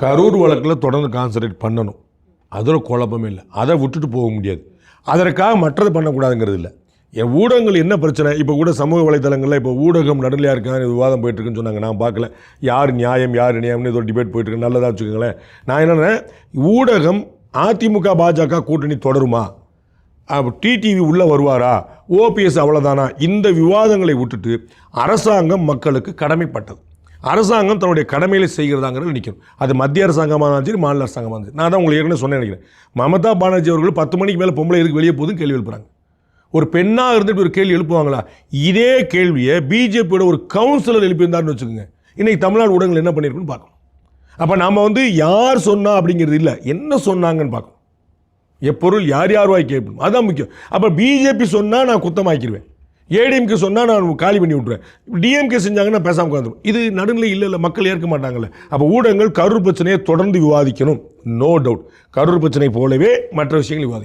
கரூர் வழக்கில் தொடர்ந்து கான்சன்ட்ரேட் பண்ணணும். அதில் குழப்பமே இல்லை. அதை விட்டுட்டு போக முடியாது. அதற்காக மற்றது பண்ணக்கூடாதுங்கிறது இல்லை. என் ஊடகங்கள் என்ன பிரச்சனை? இப்போ கூட சமூக வலைதளங்களில் இப்போ ஊடகம் நடுநிலையாக இருக்காங்க விவாதம் போயிட்டு இருக்குன்னு சொன்னாங்க. நான் பார்க்கல. யார் நியாயம் யார் நியாயம்னு ஏதோ டிபேட் போயிட்டுருக்கு. நல்லதாக நல்லதா வச்சுக்கோங்களேன். நான் என்னென்ன ஊடகம் அதிமுக பாஜக கூட்டணி தொடருமா? அப்போ டிடிவி உள்ளே வருவாரா? ஓபிஎஸ் அவ்வளோதானா இந்த விவாதங்களை விட்டுட்டு அரசாங்கம் மக்களுக்கு கடமைப்பட்டது. அரசாங்கம் தன்னுடைய கடமையில செய்கிறதாங்கிறது நிற்கணும் அது மத்திய அரசாங்கமாக இருந்தாலும் சரி மாநில அரசாங்கமாக இருந்துச்சு நான் தான் உங்களுக்கு ஏற்கனவே சொன்னேன் நினைக்கிறேன். மமதா பானர்ஜி அவர்கள் பத்து மணிக்கு மேலே பொம்பளை எதுக்கு வெளியே போதும் கேள்வி எழுப்புறாங்க. ஒரு பெண்ணாக இருந்துட்டு ஒரு கேள்வி எழுப்புவாங்களா? இதே கேள்வியை பிஜேபியோட ஒரு கவுன்சிலர் எழுப்பியிருந்தார்னு வச்சுக்கோங்க. இன்னைக்கு தமிழ்நாடு ஊடகங்கள் என்ன பண்ணியிருக்குன்னு பார்க்கணும். அப்போ நாம் வந்து யார் சொன்னா அப்படிங்கிறது இல்லை. என்ன சொன்னாங்கன்னு பார்க்கணும். எப்பொருள் யார் யார் வாய் கேட்கணும். அதுதான் முக்கியம். அப்போ பிஜேபி சொன்னால் நான் குத்தமாக்கிடுவேன் ஏடிஎம்கே சொன்னால் நான் காலி பண்ணி விட்ருவேன் டிஎம்கே செஞ்சாங்கன்னா பேசாமல் உட்காந்துரும் இது நடுநிலை இல்லை இல்லை மக்கள் ஏற்க மாட்டாங்கல்ல. அப்போ ஊடகங்கள் கரூர் பிரச்சனையை தொடர்ந்து விவாதிக்கணும். நோ டவுட் கரூர் பிரச்சனை போலவே மற்ற விஷயங்கள் விவாதிக்கணும்.